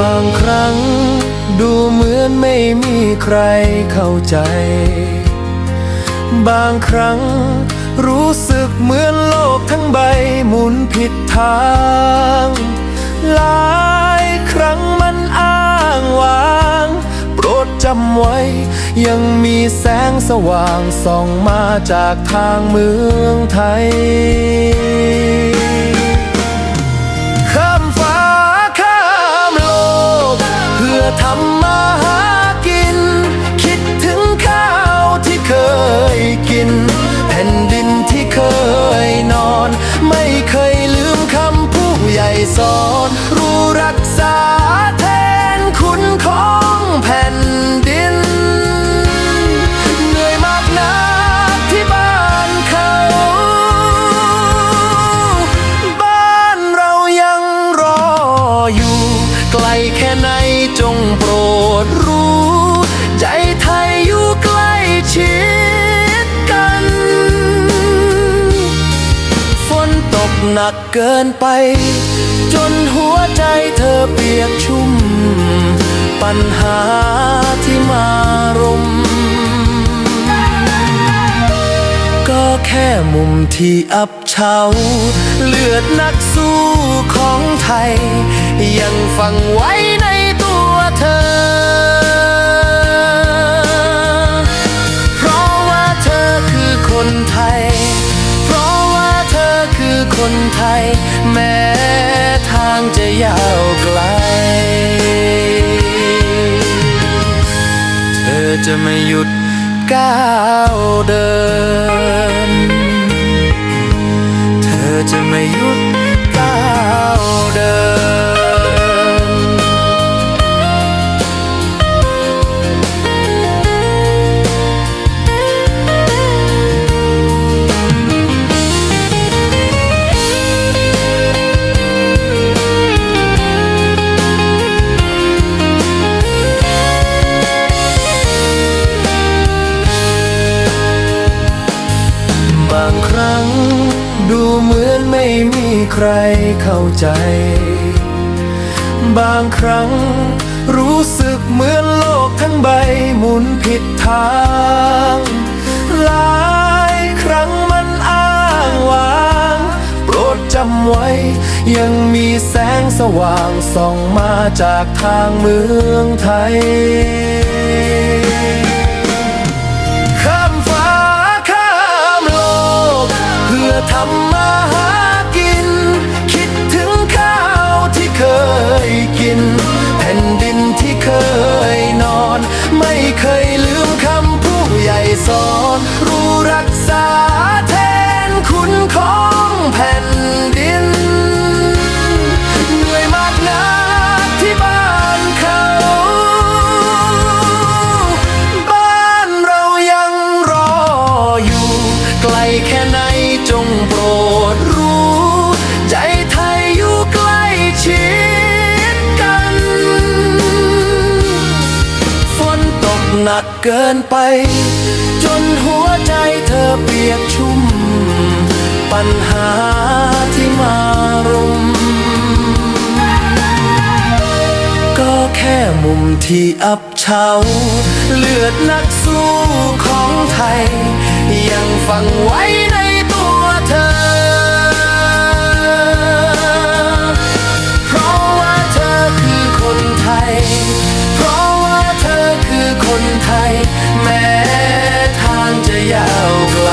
บางครั้ง ดูเหมือนไม่มีใครเข้าใจ บางครั้ง รู้สึกเหมือนโลกทั้งใบหมุนผิดทาง หลายครั้งมันอ้างว้าง โปรดจำไว้ ยังมีแสงสว่างส่องมาจากทางเมืองไทย หนักเกินไป จนหัวใจเธอเปียกชุ่ม ปัญหาที่มารุม ก็แค่มุมที่อับเฉาเลือดนักสู้ของไทย ยังฟังไว้ใน คนไทย แม้ทางจะยาวไกล เธอจะไม่หยุดก้าวเดิน เธอจะไม่หยุด ม่มีใครเข้าใจ บางครั้งรู้สึกเหมือนโลกทั้งใบหมุนผิดทาง หลายครั้งมันอ้างว้าง โปรดจำไว้ ยังมีแสงสว่างส่องมาจากทางเมืองไทยข้ามฟ้าข้ามโลก เพื่อทำ กหนักเกินไป จนหัวใจเธอเปียกชุ่ม ปัญหาที่มารุม ก็แค่มุมที่อับเฉาเลือดนักสู้ของไทย ยังฝังไว้ใน คนไทย แม้ทางจะยาวไกล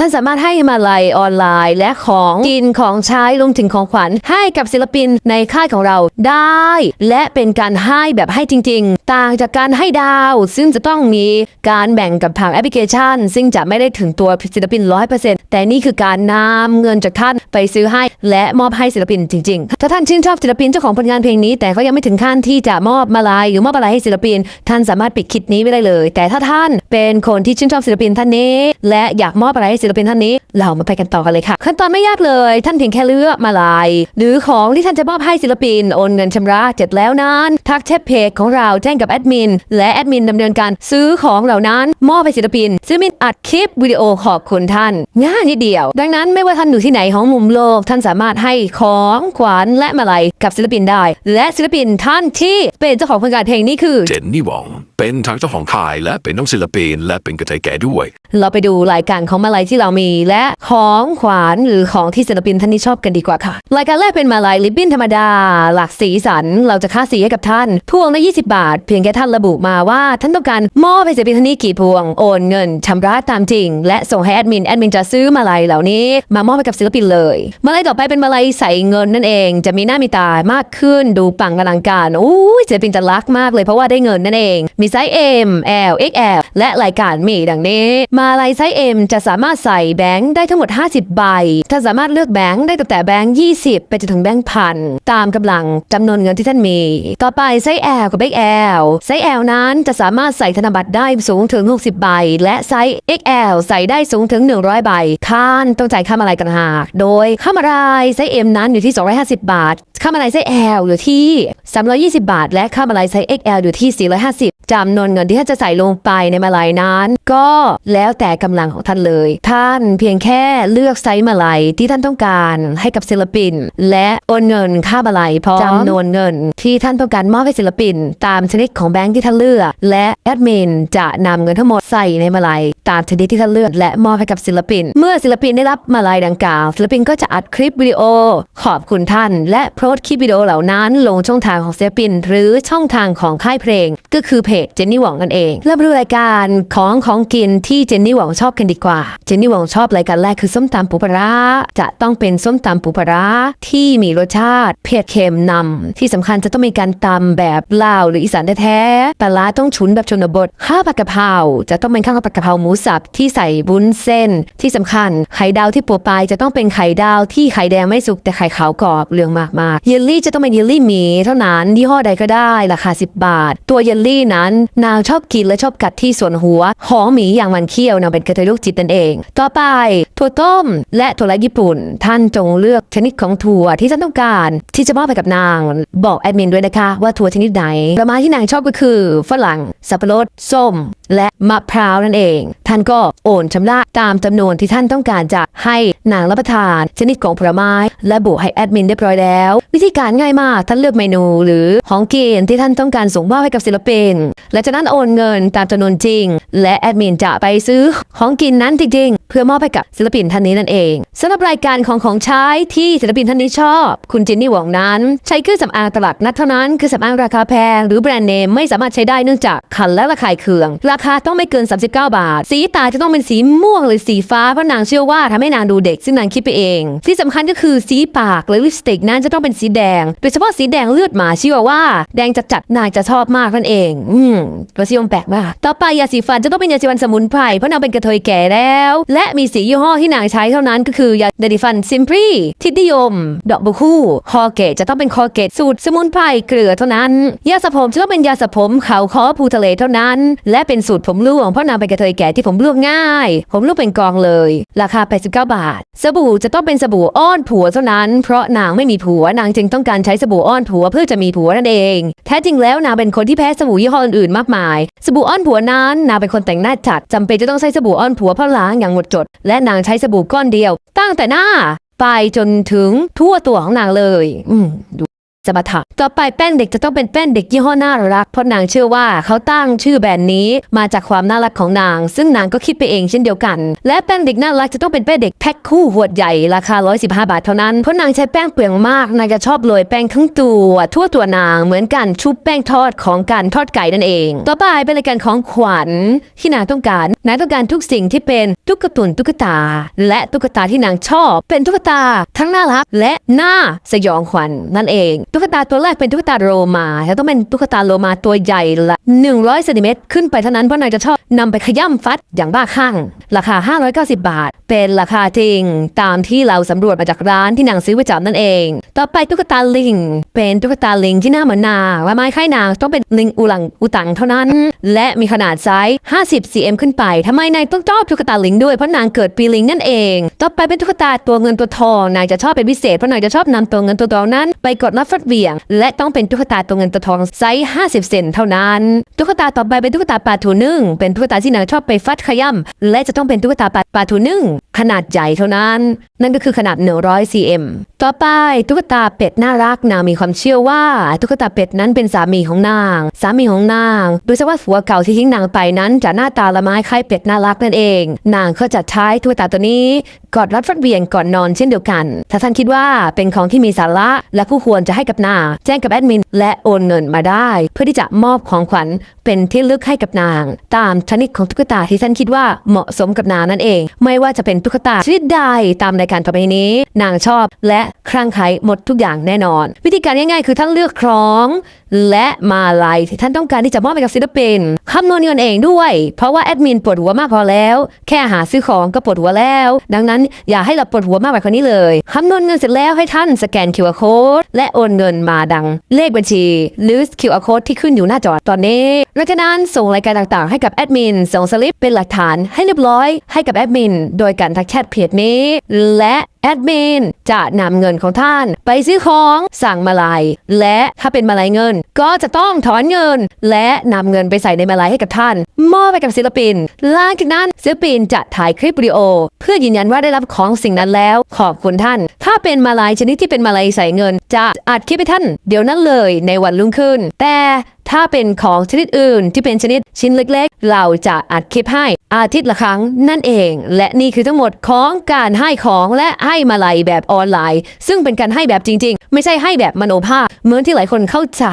ท่านสามารถให้มาลัยออนไลน์ และของกินของใช้รวมถึงของขวัญให้กับศิลปินในค่ายของเราได้ และเป็นการให้แบบให้จริง ๆ ต่างจากการให้ดาว ซึ่งจะต้องมีการแบ่งกับทางแอปพลิเคชัน ซึ่งจะไม่ได้ถึงตัวศิลปิน 100%แต่นี่คือการนำเงินจากท่านไปซื้อให้ และมอบให้ศิลปินจริง ๆ ถ้าท่านชื่นชอบศิลปินเจ้าของผลงานเพลงนี้ แต่ก็ยังไม่ถึงขั้นที่จะมอบมาลัยหรือมอบอะไรให้ศิลปิน ท่านสามารถปิดคลิปนี้ไว้ได้เลย แต่ถ้าท่านเป็นคนที่ชื่นชอบศิลปินท่านนี้ และอยากมอบอะไรให้ศิลปินท่านนี้ เรามาไปกันต่อกันเลยค่ะ ขั้นตอนไม่ยากเลย ท่านเพียงแค่เลือกมาลัยหรือของที่ท่านจะมอบให้ศิลปินโอนเงินชำระเสร็จแล้วนั้นทักแชทเพจของเราแจ้งกับแอดมินและแอดมินดำเนินการซื้อของเหล่านั้นมอบให้ศิลปินศิลปินอัดคลิปวิดีโอขอบคุณท่านง่ายนิดเดียว ดังนั้นไม่ว่าท่านอยู่ที่ไหนของมุมโลก ท่านสามารถให้ของขวัญและมาลัยกับศิลปินได้ และศิลปินท่านที่เป็นเจ้าของผลงานเพลงนี้คือเจนนี่หวองเป็นทั้งเจ้าของค่ายและเป็นน้องศิลปินและเป็นกระเทยแก่ด้วย เราไปดูรายการของมาลัยที่เรามีและของขวัญหรือของที่ศิลปินท่านนี้ชอบกันดีกว่าค่ะรายการแรกเป็นมาลัยลิบบิ้นธรรมดา หลากสีสัน เราจะค่าสีให้กับท่าน พวงละ20 บาท เพียงแค่ท่านระบุมาว่าท่านต้องการมอบให้ศิลปินท่านนี้กี่พวงโอนเงินชำระตามจริง และส่งให้แอดมินแอดมินจะซื้อมาลัยเหล่านี้ มามอบให้กับศิลปินเลย มาลัยต่อไปเป็นมาลัยใส่เงินนั่นเอง จะมีหน้ามีตามากขึ้นดูปังอลังการอู้ยศิลปินจะรักมากเลยเพราะว่าได้เงินนั่นเอง มีไซส์ M L XL และรายการมีดังนี้ มาลัยไซส์ M จะสามารถใส่แบงค์ได้ทั้งหมด 50 ใบ ท่านสามารถเลือกแบงค์ได้ตั้งแต่แบงค์ 20 ไปจนถึงแบงค์พันตามกำลังจำนวนเงินที่ท่านมี ต่อไปไซส์ L กับ XL ไซส์ L นั้นจะสามารถใส่ธนบัตรได้สูงถึง 60 ใบ และไซส์ XL ใส่ได้สูงถึง 100 ใบท่านต้องจ่ายค่ามาลัยกันหาก โดยค่ามาลัยไซส์ M นั้นอยู่ที่ 250 บาท ค่ามาลัยไซส์ L อยู่ที่ 320 บาท และค่ามาลัยไซส์ XL อยู่ที่ 450 จำนวนเงินที่ท่านจะใส่ลงไปในมาลัยนั้น ก็แล้วแต่กำลังของท่านเลย ท่านเพียงแค่เลือกไซส์มาลัยที่ท่านต้องการให้กับศิลปิน และโอนเงินค่ามาลัยพร้อมจำนวนเงิน ที่ท่านต้องการมอบให้ศิลปิน ตามชนิดของแบงค์ที่ท่านเลือก และแอดมินจะนำเงินทั้งหมดใส่ในมาลัยตามชนิดที่ท่านเลือกและมอบให้กับศิลปิน เมื่อศิลปินได้รับมาลัยดังกล่าว ศิลปินก็จะอัดคลิปวิดีโอ ขอบคุณท่าน และโพสต์คลิปวิดีโอเหล่านั้น ลงช่องทางของศิลปิน หรือช่องทางของค่ายเพลง ก็คือเพจเจนนี่หวังนั่นเองแล้วดูรายการของของกินที่เจนนี่หวังชอบกันดีกว่า เจนนี่หวังชอบรายการแรกคือส้มตำปูปลาจะต้องเป็นส้มตำปูปลาที่มีรสชาติเผ็ดเค็มนำที่สำคัญจะต้องมีการตำแบบลาวหรืออีสานแท้ๆปลาร้าต้องฉุนแบบชนบทข้าวผัดกะเพราจะต้องเป็นข้าวผัดกะเพราหมูสับที่ใส่บุ้นเส้น ที่สำคัญไข่ดาวที่ปะปลายจะต้องเป็นไข่ดาวที่ไข่แดงไม่สุกแต่ไข่ขาวกรอบเหลืองมากๆเยลลี่จะต้องเป็นเยลลี่หมีเท่านั้นยี่ห้อใดก็ได้ราคา 10 บาท ตัวเยลลี่นั้นนางชอบกินและชอบกัดที่ส่วนหัวของหมีอย่างมันเคี้ยวนางเป็นกระเทยลูกจิตนั่นเอง ต่อไปถั่วต้ม และถั่วและญี่ปุ่น ท่านจงเลือกชนิดของถั่วที่ท่านต้องการ ที่จะมอบไปกับนาง บอกแอดมินด้วยนะคะว่าถั่วชนิดไหนผลไม้ที่นางชอบก็คือ ฝรั่ง สับปะรด ส้ม และมะพร้าวนั่นเอง ท่านก็โอนชำระตามจำนวนที่ท่านต้องการจะให้นางรับประทาน ชนิดของผลไม้ และบุให้แอดมินเรียบร้อยแล้ว วิธีการง่ายมากท่านเลือกเมนู หรือของกินที่ท่านต้องการส่งมอบให้กับศิลปินและจากนั้นโอนเงินตามจำนวนจริง และแอดมินจะไปซื้อของกินนั้นจริงๆ เพื่อมอบให้กับศิลปินท่านนี้นั่นเองสำหรับรายการของของใช้ที่ศิลปินท่านนี้ชอบ คุณจินนี่หวงนั้น ใช้เครื่องสำอางตลับนัดเท่านั้นคือสำอางราคาแพงหรือแบรนด์เนมไม่สามารถใช้ได้เนื่องจากคันและระคายเคือง ราคาต้องไม่เกิน 39 บาท สีตาจะต้องเป็นสีม่วงหรือสีฟ้าเพราะนางเชื่อว่าทำให้นางดูเด็กซึ่งนางคิดไปเอง ที่สำคัญก็คือสีปากหรือลิปสติกนั้นจะต้องเป็นสีแดง โดยเฉพาะสีแดงเลือดหมาเชื่อว่า แดงจัดจัดๆนางจะชอบมากนั่นเองอืมรสนิยมแปลกมากต่อไปยาสีฟันจะต้องเป็นยาสีฟันสมุนไพรเพราะนางเป็นกระเทยแก่แล้ว และมีสียี่ห้อที่นางใช้เท่านั้นก็คือยาเดดิฟันซิมพรีทิดนิยม ดอกบุคู่คอเกตจะต้องเป็นคอเกตสูตรสมุนไพรเกลือเท่านั้น ยาสระผมจะต้องเป็นยาสระผมเขาคอภูทะเลเท่านั้น และเป็นสูตรผมร่วงเพราะนางเป็นกระเทยแก่ที่ผมร่วงง่าย ผมร่วงเป็นกองเลย ราคา 89 บาท สบู่จะต้องเป็นสบู่อ้อนผัวเท่านั้น เพราะนางไม่มีผัวนางจึงต้องการใช้สบู่อ้อนผัวเพื่อจะมีผัวนั่นเอง แท้จริงแล้วนางเป็นคนที่แพ้สบู่ยี่ห้ออื่นๆ มากมาย สบู่อ้อนผัวนั้นนางเป็นคนแต่งหน้าจัดจำเป็นจะต้องใช้สบู่อ้อนผัวเพราะล้างอย่างหมดจด และนางใช้สบู่ก้อนเดียว ตั้งแต่หน้า ไปจนถึงทั่วตัวของนางเลย อืมดู สมถะต่อไปแป้งเด็กจะต้องเป็นแป้งเด็กยี่ห้อน่ารัก เพราะนางเชื่อว่าเขาตั้งชื่อแบรนด์นี้มาจากความน่ารักของนาง ซึ่งนางก็คิดไปเองเช่นเดียวกัน และแป้งเด็กน่ารักจะต้องเป็นแป้งเด็กแพ็คคู่หัวใหญ่ราคา 115 บาทเท่านั้น เพราะนางใช้แป้งเปลืองมาก นางจะชอบโรยแป้งทั้งตัวทั่วตัวนางเหมือนกันชุบแป้งทอดของการทอดไก่นั่นเอง ต่อไปเป็นรายการของขวัญที่นางต้องการ นางต้องการทุกสิ่งที่เป็นตุ๊กตุนตุ๊กตา และตุ๊กตาที่นางชอบ เป็นตุ๊กตา ทั้งน่ารักและน่าสยองขวัญนั่นเองตุ๊กตาตัวแรกเป็นตุ๊กตาโลมาแล้วต้องเป็นตุ๊กตาโลมาตัวใหญ่ละ100เซนติเมตรขึ้นไปเท่านั้นเพราะนางจะชอบนำไปขย้ำฟัดอย่างบ้าคลั่งราคา 590 บาท เป็นราคาจริง ตามที่เราสำรวจมาจากร้านที่นางซื้อประจำนั่นเอง ต่อไปตุ๊กตาลิง เป็นตุ๊กตาลิงที่หน้าเหมือนนางและไม้ค่ายนางต้องเป็นลิงอุลังอุตังเท่านั้น และมีขนาดไซส์ 50 cm ขึ้นไปทำไมนายต้องชอบตุ๊กตาลิงด้วยเพราะนางเกิดปีลิงนั่นเอง ต่อไปเป็นตุ๊กตาตัวเงินตัวทองนางจะชอบเป็นพิเศษเพราะนางจะชอบนำตัวเงินตัวทองนั้น ไปกดรับดเวียง และต้องเป็นตุ๊กตาตัวเงินตัวทองไซส์50 เซนเท่านั้นตุ๊กตาต่อไปเป็นตุ๊กตาปลาทูนึ่งเป็นตุ๊กตาที่นางชอบไปฟัดขย้ำและจะต้องเป็นตุ๊กตาปลาปลาทูนึ่งขนาดใหญ่เท่านั้น นั่นก็คือขนาด 100 cm ต่อไปตุ๊กตาเป็ดน่ารักนางมีความเชื่อว่าตุ๊กตาเป็ดนั้นเป็นสามีของนาง สามีของนางดูซะว่าผัวเก่าที่ทิ้งนางไปนั้นจะหน้าตาละไม้คล้ายเป็ดน่ารักนั่นเอง นางก็จะใช้ตุ๊กตาตัวนี้กอดรัดฟัดเวียงก่อนนอนเช่นเดียวกัน ถ้าท่านคิดว่าเป็นของที่มีสาระและคู่ควรจะให้กับนางแจ้งกับแอดมิน และโอนเงินมาได้ เพื่อที่จะมอบของขวัญเป็นที่ลึกให้กับนาง ตามชนิดของตุ๊กตาที่ท่านคิดว่าเหมาะสมกับนางนั่นเอง ไม่ว่าจะเป็นตุ๊กตาชนิดใดตามรายการต่อไปนี้ นางชอบและคลั่งไคล้หมดทุกอย่างแน่นอน วิธีการง่ายๆ คือท่านเลือกคล้อง และมาลายที่ท่านต้องการที่จะมอบให้กับศิลปินคำนวณเงินเองด้วย เพราะว่าแอดมินปวดหัวมากพอแล้ว แค่หาซื้อของก็ปวดหัวแล้ว ดังนั้นอย่าให้เราปวดหัวมากไปกว่านี้เลยคำนวณเงินเสร็จแล้วให้ท่านสแกน QR code และโอนเงินมาดังเลขบัญชี หรือ QR code ที่ขึ้นอยู่หน้าจอตอนนี้หลังจากนั้นส่งรายการต่างๆ ให้กับแอดมินส่งสลิปเป็นหลักฐานให้เรียบร้อยให้กับแอดมินโดยการทักแชทเพจนี้ และ ดมินจะนำเงินของท่าน ไปซื้อของสั่งมาลัยและถ้าเป็นมาลัยเงิน ก็จะต้องถอนเงิน และนำเงินไปใส่ในมาลัยให้กับท่าน มอบไปกับศิลปินหลังจากนั้นศิลปินจะถ่ายคลิปวิดีโอ เพื่อยืนยันว่าได้รับของสิ่งนั้นแล้ว ขอบคุณท่าน ถ้าเป็นมาลัยชนิดที่เป็นมาลัยใส่เงิน จะอัดคลิปให้ท่าน เดี๋ยวนั้นเลยในวันรุ่งขึ้น แต่ ถ้าเป็นของชนิดอื่นที่เป็นชนิดชิ้นเล็กๆ เราจะอัดคลิปให้อาทิตย์ละครั้งนั่นเอง และนี่คือทั้งหมดของการให้ของและให้มาลัยแบบออนไลน์ ซึ่งเป็นการให้แบบจริง ๆ ไม่ใช่ให้แบบมโนภาพเหมือนที่หลายคนเข้าใจ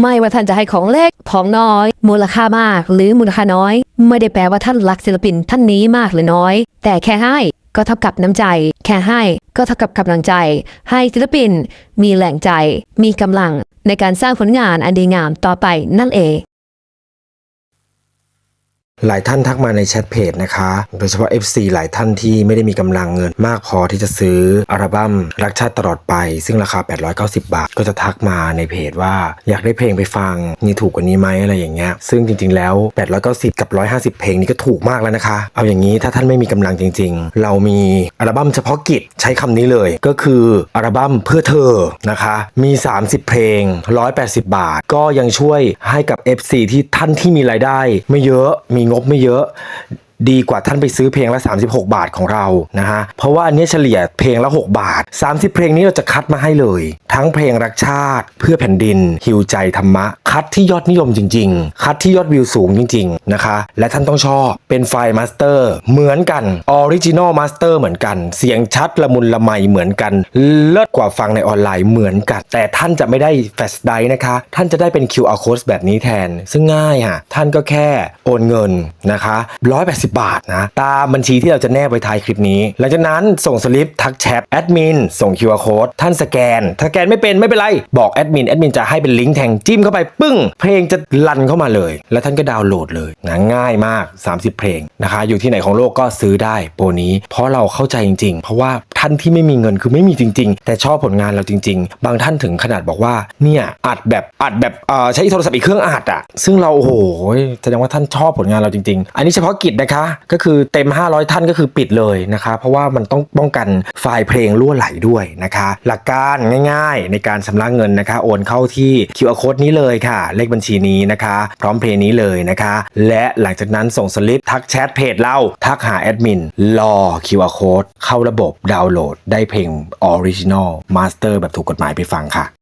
ไม่ว่าท่านจะให้ของเล็กของน้อย มูลค่ามาก หรือมูลค่าน้อย ไม่ได้แปลว่าท่านรักศิลปินท่านนี้มากหรือน้อย แต่แค่ให้ก็เท่ากับน้ำใจ แค่ให้ก็เท่ากับกำลังใจ ให้ศิลปิน มีแหล่งใจ มีกำลัง ในการสร้างผลงานอันดีงามต่อไปนั่นเอง หลายท่านทักมาในแชทเพจนะคะ โดยเฉพาะ FC หลายท่านที่ไม่ได้มีกำลังเงินมากพอที่จะซื้ออัลบั้มรักชาติตลอดไป ซึ่งราคา 890 บาท ก็จะทักมาในเพจว่าอยากได้เพลงไปฟัง มีถูกกว่านี้ไหมอะไรอย่างเงี้ย ซึ่งจริงๆแล้ว 890 กับ 150 เพลงนี้ก็ถูกมากแล้วนะคะ เอาอย่างนี้ถ้าท่านไม่มีกำลังจริง ๆ เรามีอัลบั้มเฉพาะกิจใช้คำนี้เลย ก็คืออัลบั้มเพื่อเธอนะคะ มี 30 เพลง 180 บาท ก็ยังช่วยให้กับ FC ที่ท่านที่มีรายได้ ไม่เยอะมีงบไม่เยอะ ดีกว่าท่านไปซื้อเพลงละ 36 บาทของเรานะฮะเพราะว่าอันนี้เฉลี่ยเพลงละ 6 บาท 30 เพลงนี้เราจะคัดมาให้เลย ทั้งเพลงรักชาติ เพื่อแผ่นดิน หิวใจธรรมะ คัดที่ยอดนิยมจริง ๆ คัดที่ยอดวิวสูงจริง ๆ นะคะ และท่านต้องชอบเป็นไฟล์มาสเตอร์เหมือนกันออริจินอลมาสเตอร์เหมือนกัน เสียงชัดละมุนละไมเหมือนกัน เลิศกว่าฟังในออนไลน์เหมือนกัน แต่ท่านจะไม่ได้แฟชไดนะคะ ท่านจะได้เป็น QR code แบบนี้แทน ซึ่งง่ายฮะท่านก็แค่โอนเงินนะคะ180บาทนะ ตามบัญชีที่เราจะแนบไว้ท้ายคลิปนี้ หลังจากนั้นส่งสลิปทักแชทแอดมินส่ง QR code ท่านสแกนถ้าสแกนไม่เป็นไม่เป็นไร บอกแอดมินแอดมินจะให้เป็นลิงก์แทงจิ้มเข้าไปปึ้ง เพลงจะลันเข้ามาเลย แล้วท่านก็ดาวน์โหลดเลยนะง่ายมาก 30 เพลงนะคะ อยู่ที่ไหนของโลกก็ซื้อได้โปรนี้ เพราะเราเข้าใจจริง ๆ เพราะว่าท่านที่ไม่มีเงินคือไม่มีจริง ๆ แต่ชอบผลงานเราจริง ๆ บางท่านถึงขนาดบอกว่าเนี่ยอัดแบบอัดแบบเออใช้โทรศัพท์อีกเครื่องอัดอะซึ่งเราโอ้โหแสดงว่าท่านชอบผลงานเราจริง ๆ อันนี้เฉพาะกิจนะคะก็คือเต็ม 500 ท่านก็คือปิดเลยนะคะ เพราะว่ามันต้องป้องกันไฟล์เพลงรั่วไหลด้วยนะคะ หลักการง่ายๆ ในการชำระเงินนะคะ โอนเข้าที่ QR code นี้เลยค่ะ เลขบัญชีนี้นะคะ พร้อมเพลงนี้เลยนะคะ และหลังจากนั้นส่งสลิปทักแชทเพจเราทักหาแอดมินรอ QR code เข้าระบบดาวน์โหลด ได้เพลงออริจินอลมาสเตอร์แบบถูกกฎหมายไปฟังค่ะ